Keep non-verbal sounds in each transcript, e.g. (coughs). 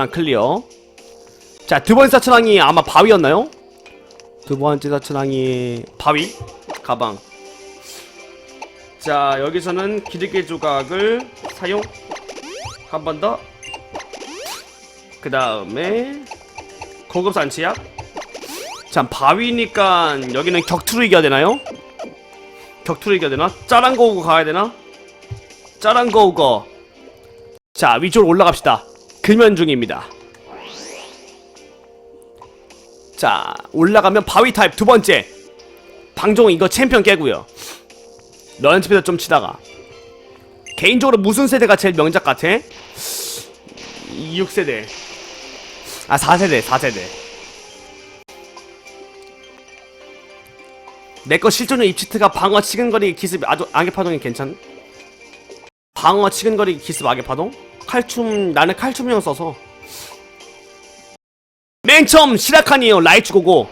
아, 클리어. 자, 두 번째 사천왕이 아마 바위였나요? 두 번째 사천왕이 바위 가방. 자, 여기서는 기르개 조각을 사용 한 번 더. 그 다음에 고급 산치약. 자, 바위니까 여기는 격투로 이겨야 되나요? 격투로 이겨야 되나? 짜란 거우고 가야 되나? 짜란 거우거. 자, 위쪽으로 올라갑시다. 금연 중입니다. 자, 올라가면 바위 타입 두 번째. 방종 이거 챔피언 깨고요. 런치에서 좀 치다가. 개인적으로 무슨 세대가 제일 명작 같아? 6세대. 아, 4세대, 4세대. 내거 실존의 입치트가 방어 치근거리 기습 아주 악의 파동이 괜찮? 방어 치근거리 기습 악의 파동? 칼춤 나는 칼춤용 써서. 맨 처음 시라칸이에요 라이츠 고고.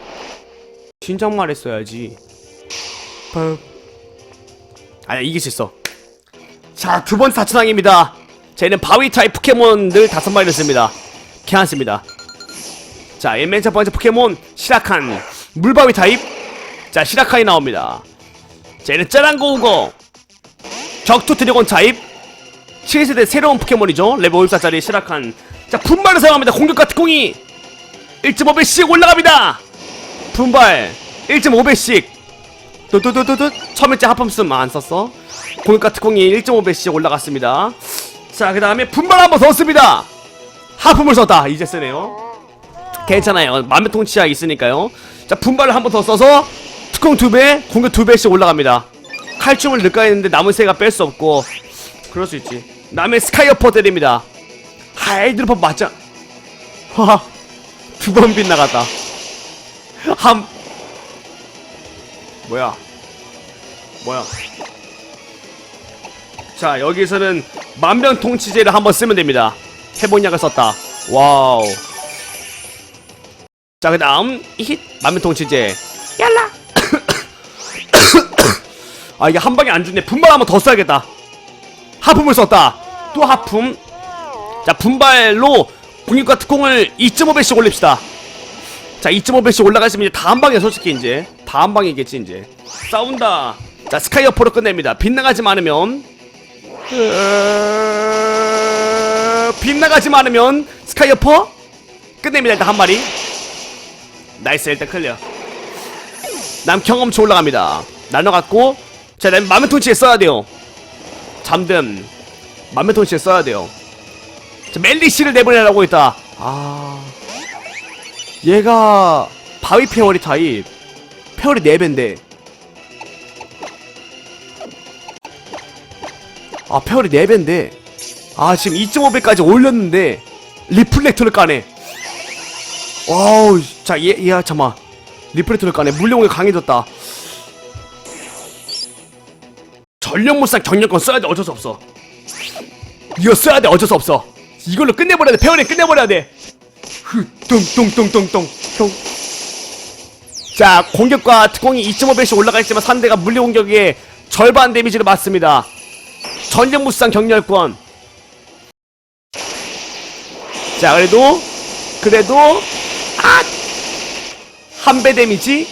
진작 말했어야지. 펄. 아니야 이길 수 있어. 자 두 번째 사천왕입니다. 쟤는 바위 타입 포켓몬들 다섯 마리를 씁니다. 괜찮습니다. 자 맨 첫 번째 포켓몬 시라칸 물바위 타입. 자 시라칸이 나옵니다. 쟤는 짜란고우거. 적투 드래곤 타입 7세대 새로운 포켓몬이죠. 레벨 54짜리 시라칸 자 분발을 사용합니다. 공격과 특공이 1.5배씩 올라갑니다. 분발 1.5배씩. 뚜뚜뚜뚜뚜. 처음째 하품씀 안 썼어. 공격과 특공이 1.5배씩 올라갔습니다. 자 그 다음에 분발 한번 더 씁니다. 하품을 썼다. 이제 쓰네요. 괜찮아요. 만배 통치약 있으니까요. 자 분발을 한번 더 써서 특공 2배 공격 2배씩 올라갑니다. 칼춤을 넣을까 했는데 남은 세가 뺄 수 없고. 그럴 수 있지 남의 스카이어퍼 때립니다. 하이드로퍼 맞자. 와 두 번 빗나갔다. 함. 뭐야? 뭐야? 자 여기서는 만병통치제를 한번 쓰면 됩니다. 해본약을 썼다. 와우. 자 그 다음 힛 만병통치제. 얄라. (coughs) 아 이게 한 방에 안 죽네. 분발 한번 더 써야겠다 하품을 썼다. 또 하품. 자 분발로 공격과 특공을 2.5배씩 올립시다. 자 2.5배씩 올라가시면 이제 다한 방이야 솔직히 이제 다한 방이겠지 이제. 싸운다. 자 스카이어퍼로 끝냅니다. 빗나가지 않으면. 으... 빗나가지 않으면 스카이어퍼 끝냅니다 일단 한 마리. 나이스 일단 클리어. 남 경험치 올라갑니다. 나눠갖고. 자 마면통치에 써야 돼요 잠든 만면통치에 써야 돼요. 자, 멜리시를 내보내라고 했다. 아 얘가 바위 페어리 타입 페어리 4배인데. 아 페어리 4배인데. 아 지금 2.5배까지 올렸는데 리플렉터를 까네. 와우 자얘 얘, 잠만. 리플렉터를 까네. 물량이 강해졌다 전력무쌍 경력권 써야 돼 어쩔 수 없어. 이거 써야 돼 어쩔 수 없어. 이걸로 끝내버려야 돼 페어리 끝내버려야 돼. 뚱뚱뚱뚱뚱 자 공격과 특공이 2.5배씩 올라가 있지만 상대가 물리 공격에 절반 데미지를 맞습니다. 전력무쌍 경렬권. 자 그래도 그래도 아! 한 배 데미지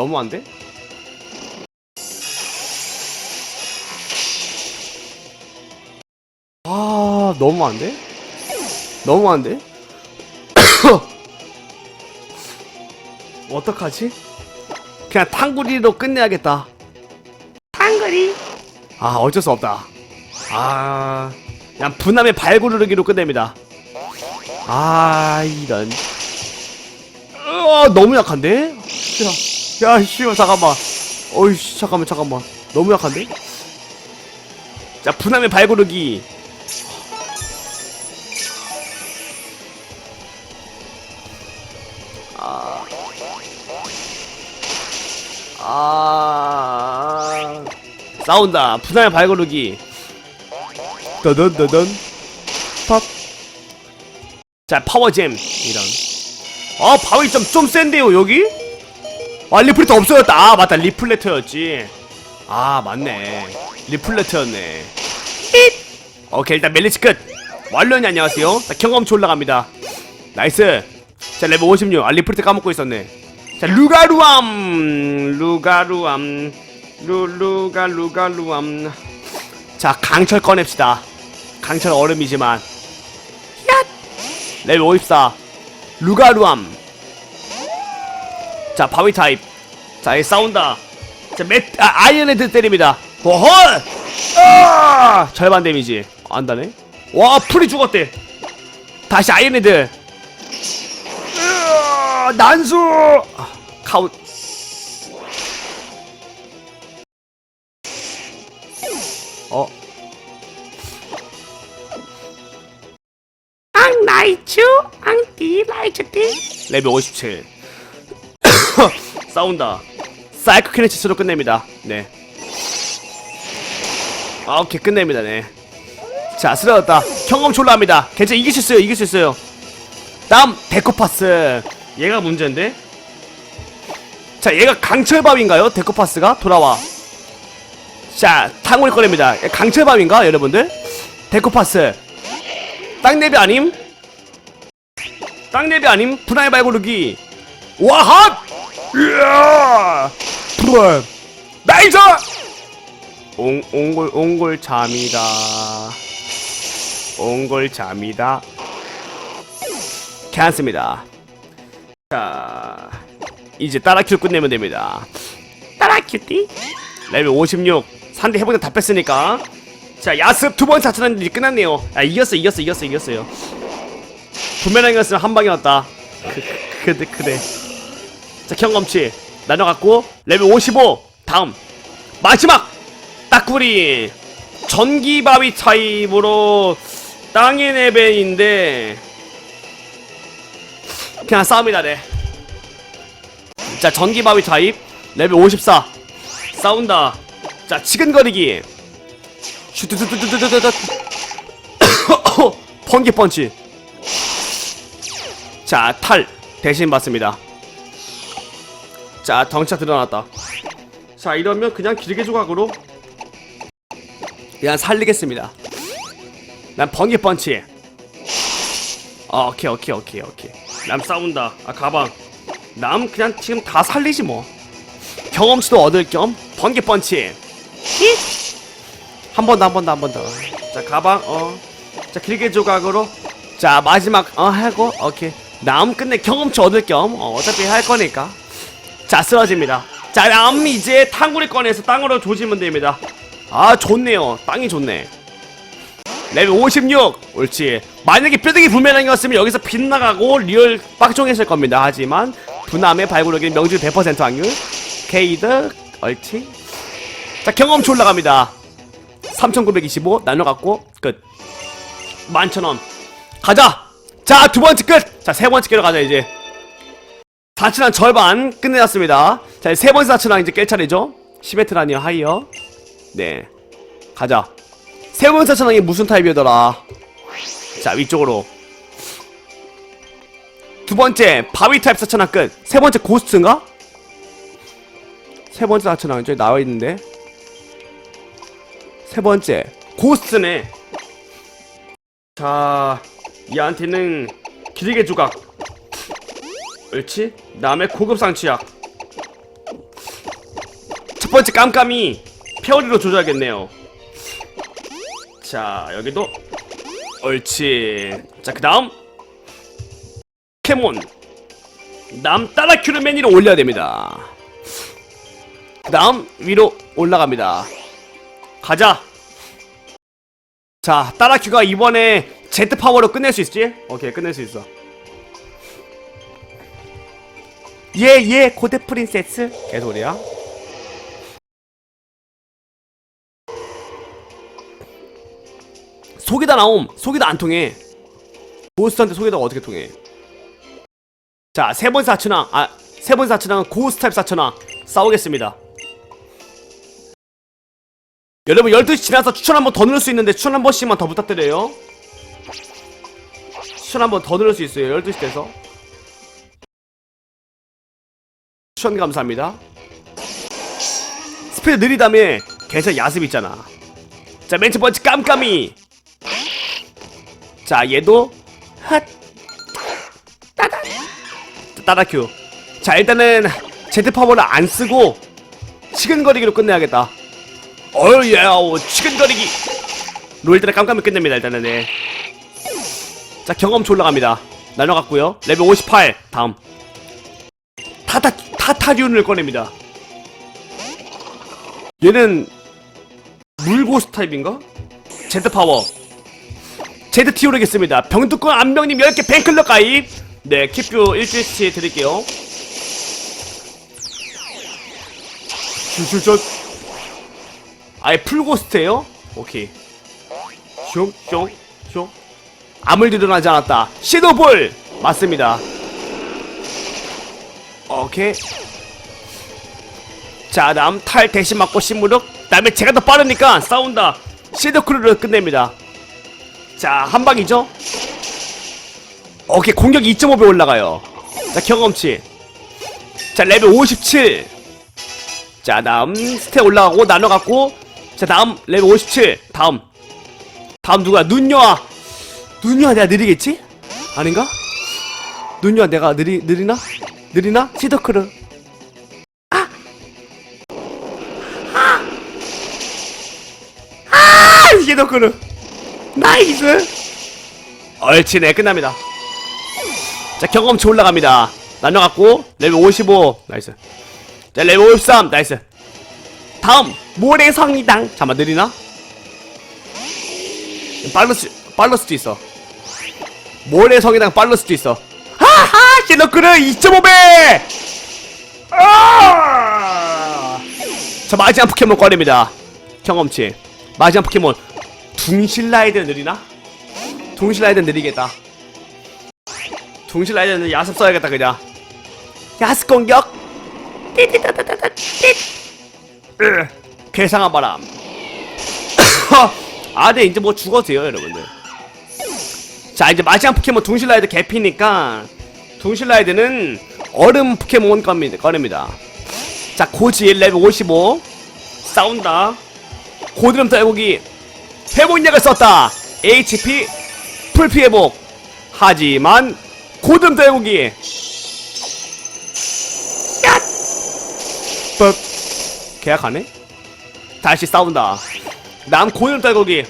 너무 안 돼? 아 너무 안 돼? 너무 안 돼? 어떡하지? 그냥 탕구리로 끝내야겠다. 탕구리? 아 어쩔 수 없다. 아 그냥 분함의 발구르르기로 끝냅니다. 아 이런. 어 너무 약한데? 야, 야, 씨발 잠깐만. 어이씨 잠깐만 잠깐만. 너무 약한데? 자 분함의 발구르기. 아 싸운다 분할 발고르기 더던더던 팝 자 파워잼 이런 어 바위 좀, 좀 센데요 여기? 아 리플레터 없어졌다. 아 맞다. 리플레터였지. 아 맞네. 리플레터였네. 오케이 일단 멜리치 끝. 완료니 안녕하세요. 자 경험치 올라갑니다. 나이스. 자 레벨 56아 리프트 까먹고 있었네. 자 루가루암. 루가루암. 루 루가 루가루암. 자 강철 꺼냅시다. 강철 얼음이지만. 야 레벨 54 루가루암 자 바위 타입. 자얘 싸운다. 자 맷, 아, 아이언헤드 때립니다. 오헐 아! 절반 데미지. 안다네? 와 풀이 죽었대. 다시 아이언헤드. 으아, 난수! 아, 카우 어? 앙나이츠 앙띠 라이츠 띠 레벨 57 싸운다. 사이코 키네치스로 끝냅니다. 네. 아, 오케이. 끝냅니다. 네 자 쓰러졌다. 경험치 올라갑니다. 괜찮아 이길 수 있어요. 이길 수 있어요. 다음 데코파스. 얘가 문제인데? 자 얘가 강철밥인가요? 데코파스가? 돌아와. 자 탕후리 꺼냅니다. 얘 강철밥인가 여러분들? 데코파스. 땅내비 아님? 땅내비 아님? 분할 발고르기. 와핫 으아 브얼 나이스! 옹, 옹골 옹골 잠이다. 옹골 잠이다. 괜찮습니다. 자 이제 따라큐 끝내면 됩니다. 따라큐띠? 레벨 56 상대 해보다 다 뺐으니까. 자 야습 두번 자천한 일이 끝났네요. 아 이겼어 이겼어 이겼어 이겼어요. 분명히 이겼으면 한 방에 왔다. 그, 그, 그래 그래 자 경험치 나눠갖고 레벨 55 다음. 마지막 딱구리. 전기바위 타입으로 땅의 레벨인데 그냥 싸움이다 네자 전기바위 타입 레벨 54 싸운다. 자 치근거리기. 슈뚜뚜뚜뚜뚜뚜뚜 번개 펀치. 자 탈 대신 받습니다 자 덩치가 드러났다. 자 이러면 그냥 길게 조각으로 그냥 살리겠습니다. 난 번개 펀치. 아, 오케이 오케이 오케이 오케이. 남 싸운다. 아 가방. 남 그냥 지금 다 살리지 뭐. 경험치도 얻을 겸 번개 펀치. 한 번 더 한 번 더 한 번 더. 자 가방 어자 길게 조각으로. 자 마지막 어 하고 오케이. 남 끝내 경험치 얻을 겸 어, 어차피 할 거니까 자 쓰러집니다. 자남 이제 탕구리 꺼내서 땅으로 조지면 됩니다. 아 좋네요. 땅이 좋네. 레벨 56 옳지. 만약에 뼈대기 불면항이었으면 여기서 빗나가고 리얼 빡종했을 겁니다. 하지만 분함의 발굴력이 명중 100% 확률. 케이드 옳지 자 경험치 올라갑니다. 3925 나눠갖고 끝. 11,000원. 가자! 자 두번째 끝 자 세번째 깨러 가자 이제 4천원 절반 끝내놨습니다. 자 세 번째 4천원 이제 깰 차례죠? 10회트 라니어 하이어? 네. 가자. 세 번째 천왕이 무슨 타입이더라? 자 위쪽으로. 두 번째 바위 타입 사천왕 끝세 번째 고스트인가? 세 번째 사천왕 저기 나와 있는데. 세 번째 고스트네. 자 얘한테는 길게 조각 옳지? 남의 고급 상치약 첫 번째 깜깜이 페어리로 조져야겠네요. 자 여기도 옳지. 자 그 다음 포켓몬. 남 따라 큐르 매니로 올려야 됩니다. 그 다음 위로 올라갑니다. 가자. 자 따라 큐가 이번에 제트 파워로 끝낼 수 있지? 오케이 끝낼 수 있어 예 예 고대 프린세스. 개소리야. 속이 다 나옴. 속이 다 안 통해. 고스트한테 속이다가 어떻게 통해? 자 세번 사천왕 아 세 번 사천왕은 고스트 타입 사천왕. 싸우겠습니다. 여러분 12시 지나서 추천 한 번 더 누를 수 있는데 추천 한 번씩만 더 부탁드려요. 추천 한 번 더 누를 수 있어요 12시 돼서 추천 감사합니다 스피드 느리다며 계속 야습 있잖아 자, 맨 첫 번째 깜깜이. 자, 얘도 핫. 따다. 따다큐. 자, 일단은 제트 파워를 안 쓰고 치근거리기로 끝내야겠다. 어우, 예, 오, 치근거리기. 롤들의 깜깜이 끝냅니다, 일단은, 네. 자, 경험치 올라갑니다. 나눠갔고요 레벨 58. 다음. 타타, 타타륜을 꺼냅니다. 얘는 물고스 타입인가? 제드 파워. 제드 티오르겠습니다. 병뚜껑 안병님 10개 팬클럽 가입 네 킵뷰 일주일치 드릴게요. 슈슈슛 아예 풀고스트예요? 오케이. 슝 슝 슝 아무 일도 일어나지 않았다. 시도볼! 맞습니다 오케이. 자 다음 탈 대신 맞고 신무력. 다음에 제가 더 빠르니까 싸운다. 시드크루를 끝냅니다. 자 한 방이죠? 오케이 공격 2.5배 올라가요. 자 경험치. 자 레벨 57 자 다음 스탯 올라가고 나눠갖고. 자 다음 레벨 57 다음. 다음 누구야? 눈녀아. 눈녀아 내가 느리겠지? 아닌가? 눈녀아 내가 느리, 느리나? 느리나? 시더크르 이게 덕크는 나이스 얼치 네 끝납니다. 자 경험치 올라갑니다. 나눠갖고 레벨 55 나이스. 자 레벨 53 나이스. 다음 모래성이당 잠깐만 느리나? 수, 빠를 수도 있어. 모래성이당 빠를 수도 있어. 하하 힐러크는 2.5배! 아! 자 마지막 포켓몬 꺼냅니다. 경험치. 마지막 포켓몬. 둥실라이드 느리나? 둥실라이드 느리겠다. 둥실라이드는 야습 써야겠다 그냥. 야습 공격! 으, 괴상한 바람. (laughs) 아 네 이제 뭐 죽어도 돼요 여러분들. 자 이제 마지막 포켓몬 둥실라이드 개피니까 둥실라이드는 얼음 포켓몬 겁니다 꺼냅니다. 자 고지 레벨 55 싸운다. 고드름 딸고기 회복약을 썼다. HP 풀피 회복. 하지만 고드름 딸고기. 뻑. 계약하네? 다시 싸운다. 남 고드름 딸고기.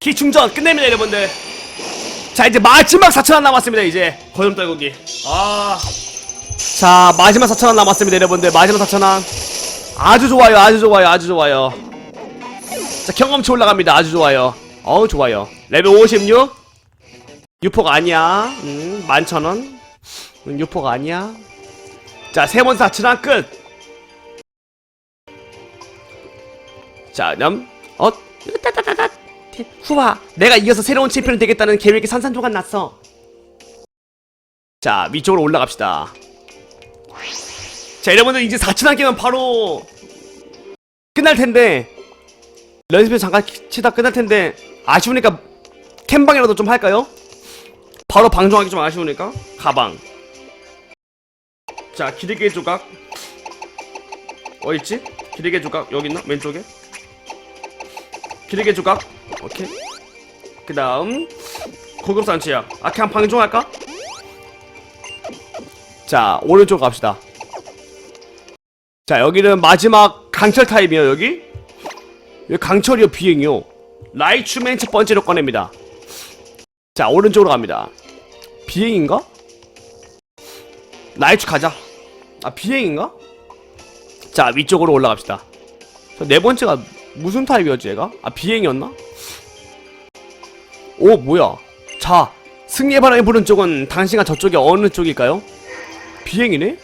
기충전 끝냅니다 여러분들 자 이제 마지막 4천원 남았습니다 이제. 고드름 딸고기. 아자 마지막 4천원 남았습니다 여러분들. 마지막 4천원 아주 좋아요 아주 좋아요 아주 좋아요. 자 경험치 올라갑니다. 아주 좋아요. 어우 좋아요. 레벨 56 유포가 아니야. 음 만천원? 음, 유포가 아니야. 자 세번 사치랑 끝. 자, 냠, 어, 따따따따, 후아, 내가 이겨서 새로운 챔피언이 되겠다는 계획이 산산조각 났어. 자, 위쪽으로 올라갑시다. 자, 여러분들 이제 4천 한 개면 바로 끝날 텐데 연습에 잠깐 치다 끝날 텐데 아쉬우니까 캠방이라도 좀 할까요? 바로 방송하기 좀 아쉬우니까 가방. 자, 기르개 조각 어디 있지? 기르개 조각 여기 있나? 왼쪽에? 기르개 조각 오케이. 그 다음 고급 산 치약. 아 그냥 방종할까? 자 오른쪽 갑시다. 자 여기는 마지막 강철 타입이에요 여기 여기 강철이요 비행이요 라이추 맨첫 번째로 꺼냅니다 자 오른쪽으로 갑니다 비행인가? 라이추 가자 아 비행인가? 자 위쪽으로 올라갑시다 자, 네 번째가 무슨 타입이었지 얘가? 아 비행이었나? 오 뭐야? 자 승리의 바람이 부는 쪽은 당신과 저쪽이 어느 쪽일까요? 비행이네?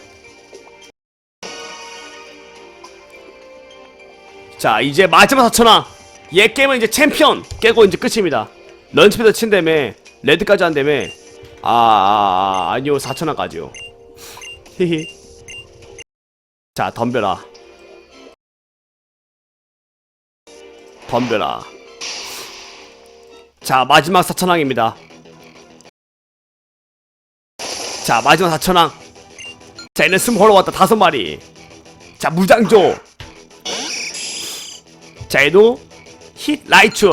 자 이제 마지막 4천원 얘 깨면 이제 챔피언. 깨고 이제 끝입니다. 런치패드 친다며 레드까지 한다며 아, 아, 아 아니요 4천원까지요. 히히. 자 덤벼라. 덤벼라 자 마지막 4천왕입니다. 자 마지막 4천왕. 자 얘는 숨 걸어왔다 다섯 마리. 자 무장조. 자 얘도 힛 라이트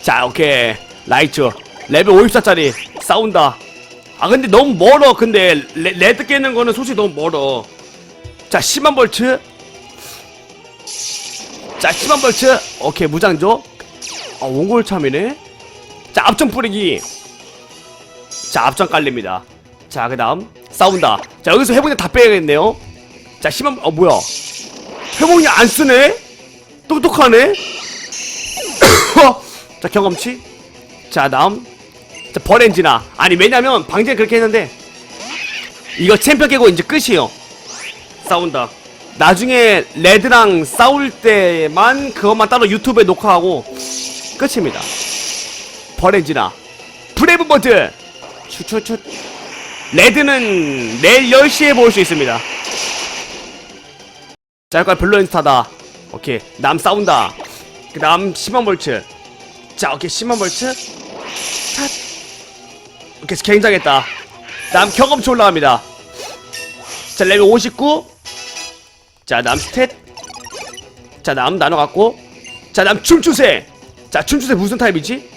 자 오케이. 라이트 레벨 54짜리. 싸운다. 아 근데 너무 멀어. 근데 레, 레드 깨는 거는 솔직히 너무 멀어. 자 10만 볼트 자 10만 볼트 오케이 무장조 아 원골 참이네? 자 앞전 뿌리기. 자 앞전 깔립니다. 자 그 다음 싸운다. 자 여기서 회복량 다 빼야겠네요. 자 10만 어 뭐야? 회복량 안 쓰네? 똑똑하네? (coughs) 자 경험치. 자 다음. 자 버렌지나. 아니 왜냐면 방제 그렇게 했는데 이거 챔피언 깨고 이제 끝이에요. 싸운다. 나중에 레드랑 싸울 때만 그것만 따로 유튜브에 녹화하고 끝입니다. 버렌지나 브레이브 버드. 추추추. 레드는 내일 10시에 볼 수 있습니다. 자 여기까지 블루 인스타다. 오케이 남 싸운다. 그 다음 10만 볼트 자 오케이 10만 볼트 탓. 오케이 굉장했다. 남 경험치 올라갑니다. 자 레벨 59 자 남 스탯. 자 남 나눠갖고. 자 남 춤추세 자 춤추세 무슨 타입이지?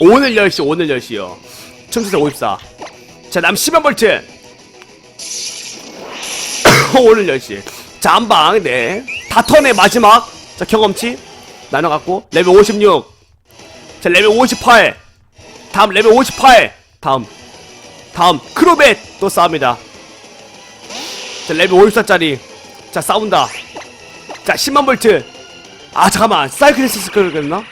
오늘 10시 오늘 10시요. 춤추세 54 자 남 10만 볼트. (coughs) 오늘 10시. 자 한방 네다 턴의 마지막. 자 경험치. 나눠갖고 레벨 56자 레벨 58 다음 레벨 58 다음. 다음 크로벳 또 싸웁니다. 자 레벨 54짜리. 자 싸운다. 자 10만 볼트. 아 잠깐만. 사이클리스스 그랬나?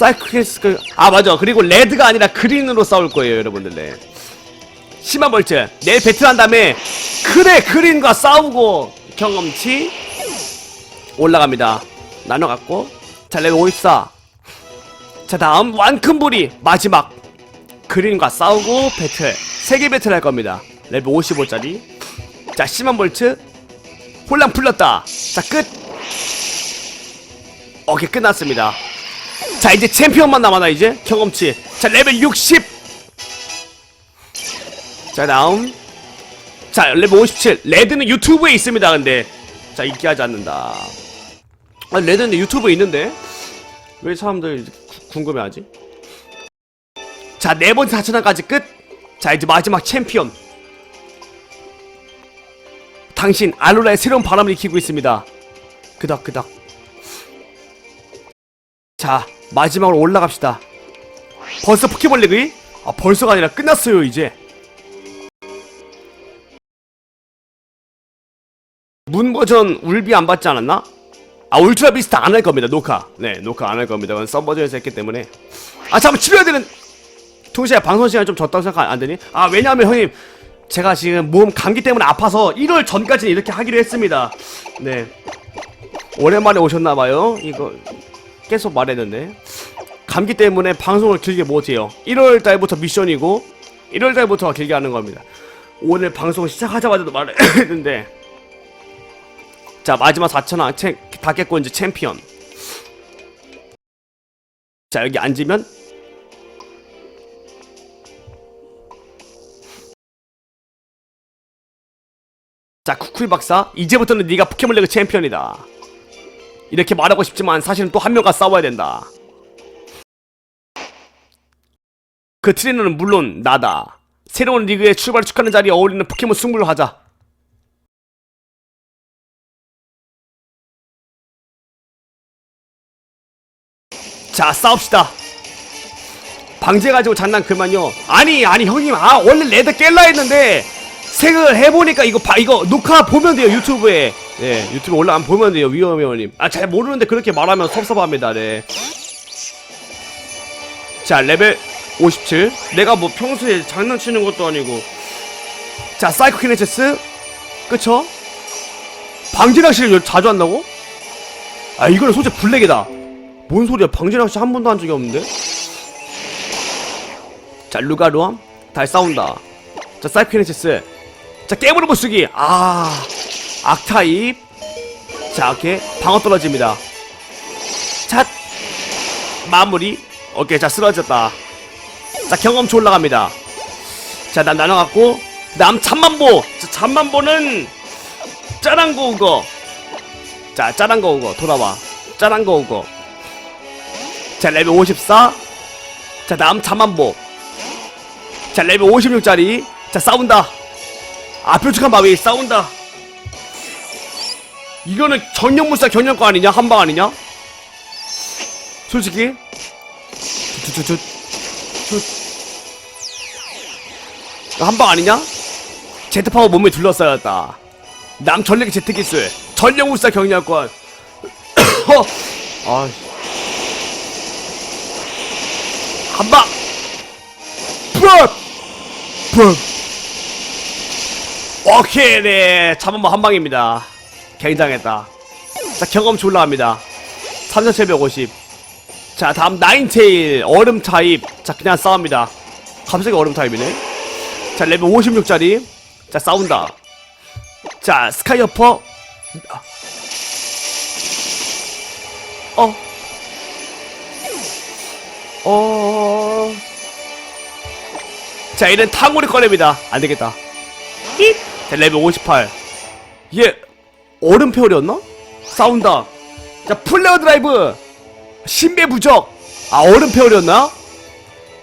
사이클리스스 그... 아 맞아. 그리고 레드가 아니라 그린으로 싸울 거예요 여러분들 네. 10만 볼트 내일 배틀한 다음에 그래 그린과 싸우고 경험치 올라갑니다. 나눠갖고. 자 레벨 54자 다음 완큰불이 마지막 그린과 싸우고 배틀. 세개 배틀 할 겁니다. 레벨 55짜리. 자 10만 볼트 혼란 풀렸다. 자끝. 오케이 끝났습니다 자 이제 챔피언만 남아나 이제? 경험치. 자 레벨 60자 다음. 자 레벨 57 레드는 유튜브에 있습니다 근데. 자 인기하지 않는다. 아 레드는 유튜브에 있는데? 왜 사람들 구- 궁금해하지? 자 네 번째 4천원까지 끝자 이제 마지막 챔피언. 당신 알로라의 새로운 바람을 익히고 있습니다. 그닥그닥. 자 마지막으로 올라갑시다. 벌써 포켓몬 리그? 아 벌써가 아니라 끝났어요 이제. 문 버전 울비 안 받지 않았나? 아 울트라 비스타 안 할 겁니다 녹화. 네 녹화 안 할 겁니다. 그건 서버전에서 했기 때문에. 아 잠깐 치료해야 되는 동시에 방송 시간 좀 졌다고 생각 안 되니? 아 왜냐하면 형님 제가 지금 몸 감기 때문에 아파서 1월 전까지는 이렇게 하기로 했습니다. 네. 오랜만에 오셨나봐요. 이거 계속 말했는데 감기 때문에 방송을 길게 못해요. 1월 달부터 미션이고 1월 달부터 길게 하는 겁니다. 오늘 방송 시작하자마자도 말했는데 (coughs) 자 마지막 4천원 챔, 다 깼고 이제 챔피언. 자 여기 앉으면 자 쿠쿠이 박사 이제부터는 네가 포켓몬리그 챔피언이다 이렇게 말하고 싶지만 사실은 또 한 명과 싸워야 된다. 그 트레이너는 물론 나다. 새로운 리그의 출발을 축하하는 자리에 어울리는 포켓몬 승부를 하자. 자 싸웁시다. 방제 가지고 장난 그만요. 아니 아니 형님 아 원래 레드 깰라 했는데 생각을 해 보니까 이거 봐 이거 녹화 보면 돼요 유튜브에 예 유튜브 올라가면 보면 돼요 위험해원님. 아 잘 모르는데 그렇게 말하면 섭섭합니다 네 자 레벨 57 내가 뭐 평소에 장난치는 것도 아니고. 자 사이코 키네체스. 그쵸? 방지낚시를 자주 한다고? 아 이거는 솔직히 블랙이다. 뭔 소리야? 방지낚시 한 번도 한 적이 없는데? 자 루가루암. 달 싸운다. 자 사이코 키네체스. 자 깨물어 부수기. 아 악타입. 자 오케이 방어 떨어집니다. 자 마무리. 오케이 자 쓰러졌다. 자 경험치 올라갑니다. 자난 나눠갖고 남 잠만보. 자 잠만보는 짜랑고 그거. 자 짠한 거 오고 돌아와. 짠한 거 오고 자 레벨 54자 다음 자만보. 자 레벨 56짜리. 자 싸운다. 아 뾰족한 바위 싸운다 이거는 정령무사 경영거 아니냐? 한방 아니냐? 솔직히? 쭈쭈쭈쭈 한방 아니냐? 제트파워 몸에 둘러싸였다. 남 전력의 제트기술. 전령무사 경영권 어. 아 한방! 푸업 푸업 오케이 네. 잠깐만 한방입니다 굉장했다. 자 경험치 올라갑니다. 3750 자 다음 나인테일 얼음 타입. 자 그냥 싸웁니다. 갑자기 얼음 타입이네. 자 레벨 56짜리. 자 싸운다. 자 스카이어퍼. 어. 어... 자, 이는 탕후리 꺼냅니다. 안 되겠다. 잇! 자, 레벨 58. 얘, 얼음 페어리였나? 싸운다. 자, 플레어 드라이브! 신배 부적! 아, 얼음 페어리였나?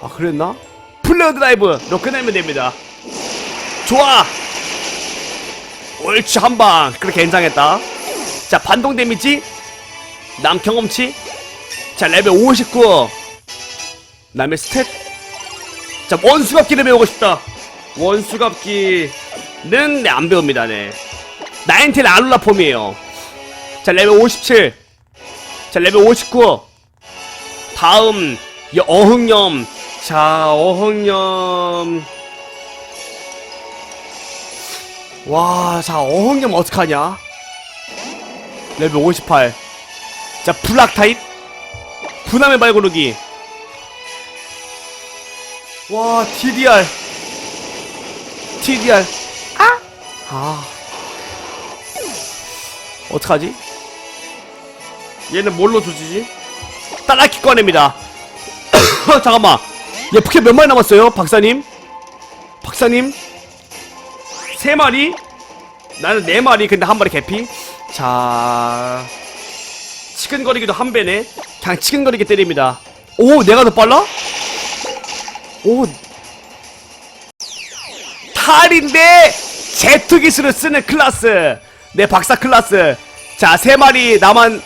아, 그랬나? 플레어 드라이브 로 끝내면 됩니다. 좋아! 옳지, 한 방. 그렇게 괜찮겠다. 자, 반동 데미지. 남 경험치. 자, 레벨 59. 남의 스탯 자 원수갑기를 배우고 싶다 원수갑기는 네, 안 배웁니다 네 나인텔 알룰라 폼이에요. 자 레벨 57 자 레벨 59 다음 이 어흥염. 자 어흥염. 와자 어흥염 어떡하냐? 레벨 58자 블락 타입 분함의 발고르기. 와 TDR TDR 아! 아 어떡하지? 얘는 뭘로 조지지? 따라키 꺼냅니다 (coughs) 잠깐만 얘 포켓 몇 마리 남았어요 박사님? 박사님? 세 마리? 나는 네 마리 근데 한 마리 개피 자 치근거리기도 한 배네 그냥 치근거리게 때립니다 오 내가 더 빨라? 오 탈인데 제트 기술을 쓰는 클라스 네 박사 클라스 자 세 마리 남은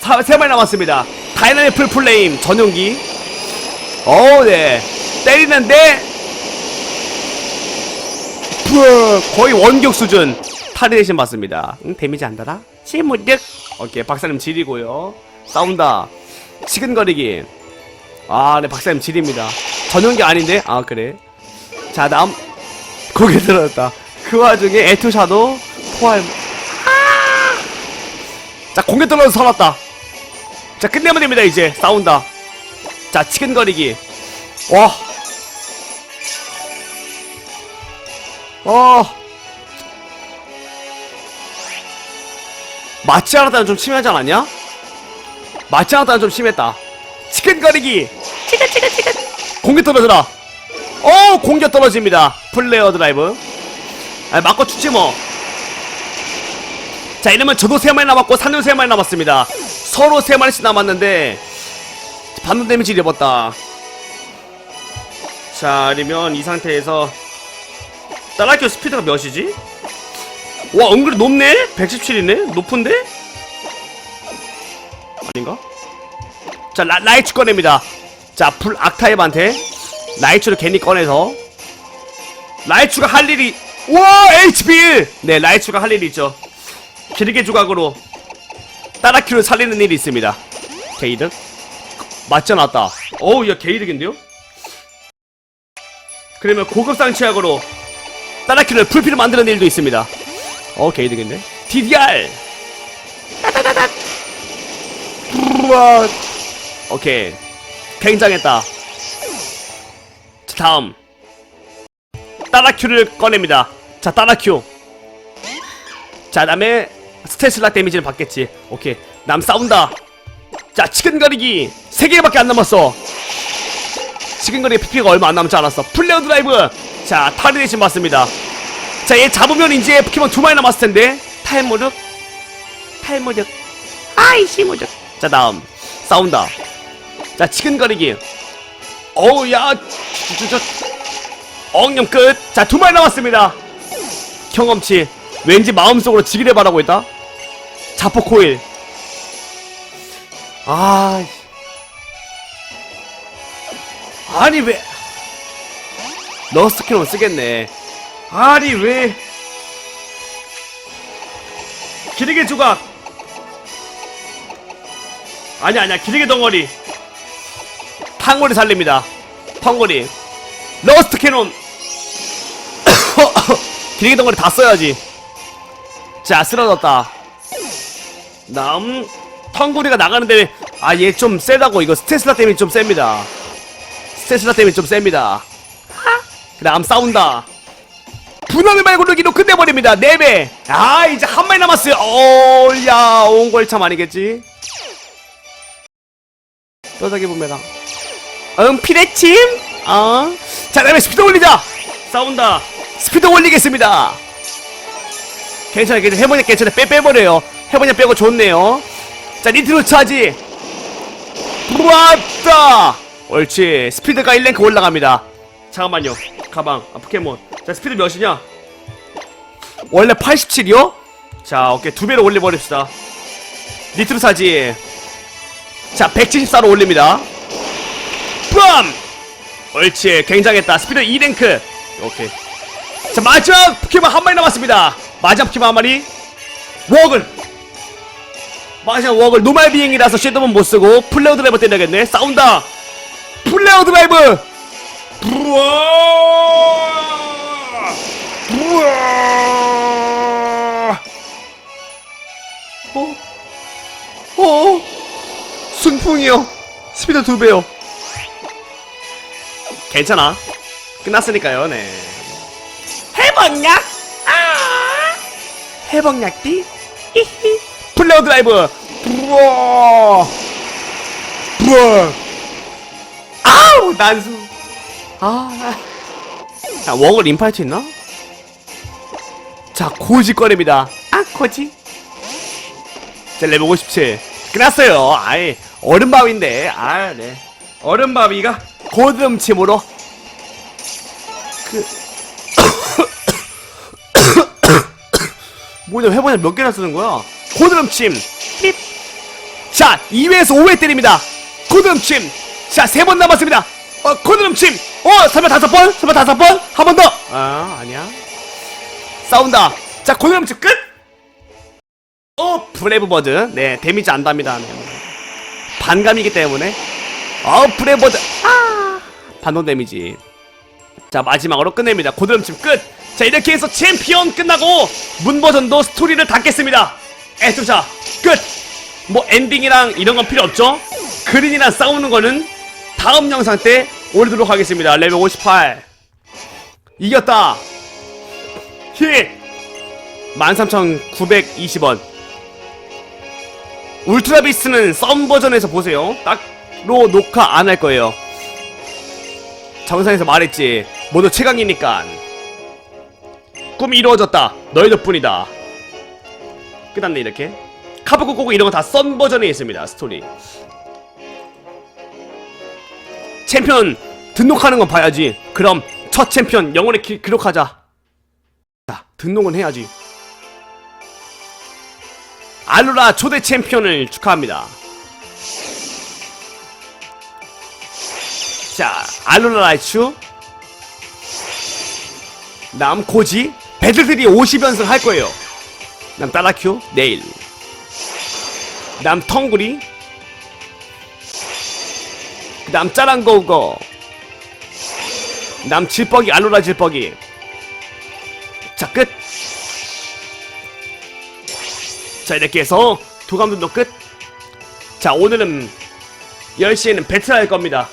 사, 세 마리 남았습니다 다이나믹 풀 플레임 전용기 어네 때리는데 푸 거의 원격 수준 탈이 대신 받습니다 응 데미지 안 달아? 시무득 오케이 박사님 지리고요 싸운다 치근거리기 아, 네, 박사님 질입니다. 전용기 아닌데? 아, 그래. 자, 다음. 고개 들었다. 그 와중에 에투샤도 포할. 아! 자, 공개 떨어져 살았다. 자, 끝내면 됩니다, 이제. 싸운다. 자, 치근거리기. 와. 어. 맞지 않았다는 좀 심하지 않았냐? 맞지 않았다는 좀 심했다. 치근거리기 치근 치근 치근 공격 떨어져라 어 공격 떨어집니다 플레어 드라이브 아 맞고 죽지 뭐 자 이러면 저도 세 마리 남았고 산도 세 마리 남았습니다 서로 세 마리씩 남았는데 반동 데미지 입었다 자 아니면 이 상태에서 따라키오 스피드가 몇이지? 와 은근히 높네? 117이네? 높은데? 아닌가? 자 라, 라이츠 꺼냅니다 자 불 악타입한테 라이츠를 괜히 꺼내서 라이츠가 할 일이 와 HP 네 라이츠가 할 일이 있죠 길게 조각으로 따라키를 살리는 일이 있습니다. 게이득? 맞지 않았다. 어우 야 게이득인데요? 그러면 고급 상 치약으로 따라키를 풀피를 만드는 일도 있습니다. 어 게이득인데? DDR 우와! 오케이. 굉장했다. 자 다음. 따라큐를 꺼냅니다. 자 따라큐. 자 다음에 스테슬라 데미지를 받겠지. 오케이. 남 싸운다. 자 치근거리기 3개밖에 안 남았어. 치근거리 PP가 얼마 안 남지 않았어. 플레어 드라이브. 자 탈이 대신 맞습니다. 자 얘 잡으면 이제 포켓몬 두 마리 남았을 텐데. 타임모드 탈모적 아이씨 모적 자 다음. 싸운다. 자 치근거리기. 어우 야. 엉념 끝자 두 마리 남았습니다 경험치 왠지 마음속으로 지기를 바라고 있다 자포 코일. 아 아니 왜? 러스트키론 쓰겠네. 아니 왜? 기르게 조각. 아니 아니야. 기르게 덩어리. 탕고리 살립니다. 탕고리. 러스트 캐논. (coughs) 기르게 덩어리 다 써야지. 자 쓰러졌다 다음 텅구리가 나가는데 아 얘 좀 세다고. 이거 스테슬라 때문에 좀 셉니다. 스테슬라 때문에 좀 셉니다. 그 다음 싸운다. 분홍의 말고르기로 끝내버립니다. 4배. 아 이제 한 마리 남았어요. 어야 온걸참 아니겠지? 떠다기 봅니다. 응 피레침? 어자 다음에 스피드 올리자. 싸운다. 스피드 올리겠습니다. 괜찮아 괜찮아 해보냐 괜찮아 빼 빼버려요 해보냐 빼고 좋네요. 자 니트로 차지. 왔다 옳지. 스피드가 1랭크 올라갑니다. 잠깐만요. 가방. 아 포켓몬. 자 스피드 몇이냐? 원래 87이요? 자 오케이 두 배로 올려버립시다. 니트로 사지. 자 174로 올립니다. 뿜 옳지. 굉장했다. 스피드 2랭크. 오케이. 자 마지막 포켓몬 한 마리 남았습니다. 마지막 포켓몬 한 마리. 워글 마지막 워글 노말 비행이라서 섀도우는 못쓰고 플레어 드라이버 때려야겠네. 싸운다. 플레어 드라이브 우와 우와 어? 어? 순풍이요. 스피드 두 배요. 괜찮아. 끝났으니까요 네. 해방약? 아! 해방약띠? 히히 플레어 드라이브 우와 우와 아우 난수 아 자, 워글 인파이트 있나? 자, 고지 꺼냅니다. 아, 고지. 자, 레벨 57. 끝났어요. 아이, 얼음바위인데. 아, 네. 얼음바위가 고드름침으로. 그. 뭐냐, 해보냐 몇 개나 쓰는 거야? 고드름침. 삐. 자, 2회에서 5회 때립니다. 고드름침. 자, 세번 남았습니다. 어, 고드름침. 어, 설마 다섯 번? 설마 다섯 번? 한 번 더. 아, 아니야. 싸운다. 자, 고드름침 끝. 어, 브레이브버드. 네, 데미지 안 답니다. 네. 반감이기 때문에. 어, 브레이브버드. 아, 반동 데미지. 자, 마지막으로 끝냅니다. 고드름침 끝. 자, 이렇게 해서 챔피언 끝나고 문 버전도 스토리를 닫겠습니다. 애투자 끝. 뭐 엔딩이랑 이런 건 필요 없죠? 그린이랑 싸우는 거는 다음 영상 때 올리도록 하겠습니다. 레벨 58. 이겼다. 히. 13,920원. 울트라 비스는 썸 버전에서 보세요. 딱로 녹화 안 할 거예요. 정상에서 말했지. 모두 최강이니까. 꿈이 이루어졌다. 너희 덕분이다. 끝났네 이렇게. 카부코 코고 이런 거다썸 버전에 있습니다. 스토리. 챔피언 등록하는 건 봐야지. 그럼 첫 챔피언 영원히 기, 기록하자. 자, 등록은 해야지. 알로라 초대 챔피언을 축하합니다. 자, 알로라 라이츄. 남 코지. 배들들이 50연승 할 거예요. 남 따라큐 내일. 남 텅구리. 남 짜랑고고 남 질뻑이 알로라 질뻑이 자 끝! 자 이렇게 해서 도감들도 끝! 자 오늘은 10시에는 배틀 할 겁니다